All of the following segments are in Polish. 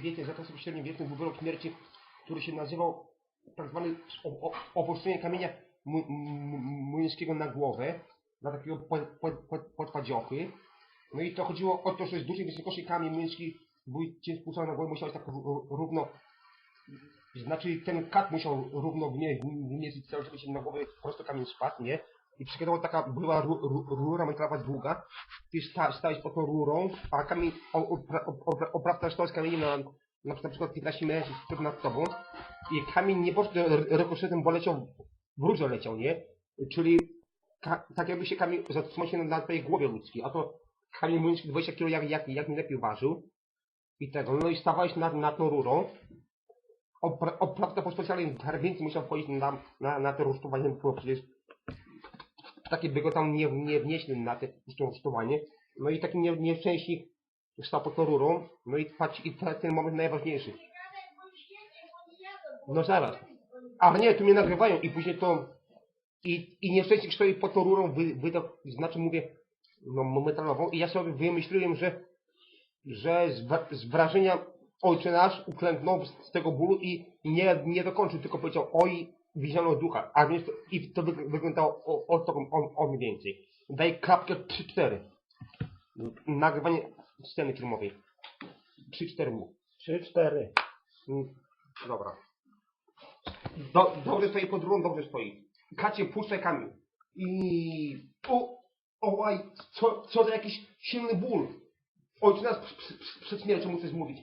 wiecie, za czasów średniowiecznych był wyrok śmierci, który się nazywał tak zwany kamienia młyńskiego na głowę, na takiego pod- pod- pod- podpadziochy. No i to chodziło o to, że z dużej wysokości kamień młyński był cię spuszczony na głowę, musiał tak ró- równo, znaczy ten kat musiał równo wmie- wmieścić cały, żeby się na głowę prosto kamień spadł, nie? I przykładowo taka była ru, ru, rura metalowa długa, ty sta, stałeś pod tą rurą, a kamień, opra, opra, oprawca stał z kamieniem na, na, na przykład 15 metrów nad tobą. I kamień nie poszedł rykoszetem, bo leciał, w rurze leciał, nie? Czyli tak jakby się kamień zatrzymał się na, na twojej głowie ludzkiej, a to kamień młyński 20 kg jak, jak, jak najlepiej ważył. I tego, no i stawałeś nad, nad tą rurą, Opra, oprawca po specjalnej drabince musiał wchodzić na, na, na te rusztowanie, bo przecież takie by go tam nie, nie wnieśli na te rusztowanie. No i taki nie, nieszczęśnik stał pod rurą, no i patrz, i ten moment najważniejszy. No zaraz. Ale nie, tu mnie nagrywają i później to... I, i nieszczęśnik stoi pod tą rurą, wy, znaczy mówię, no metalową i ja sobie wymyśliłem, że że z, z wrażenia ojcze nasz uklęknął z, z tego bólu i nie, nie dokończył, tylko powiedział oj, widziano ducha. A więc to, i to wyg- wyglądało o, o, to o, o mniej więcej. Daj klapkę 3-4. Nagrywanie sceny filmowej. 3-4 mów. Trzy, cztery. Mm, Dobra. Do, dobrze stoi pod rurą, dobrze stoi. Kacie, puszczaj kamień. I... O, ołaj, co, co za jakiś silny ból. Ojcze nas pr- pr- pr- przed śmiercią muszę zmówić.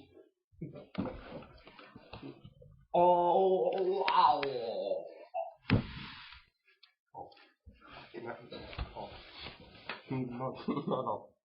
O, wow. けないみたいな。うん、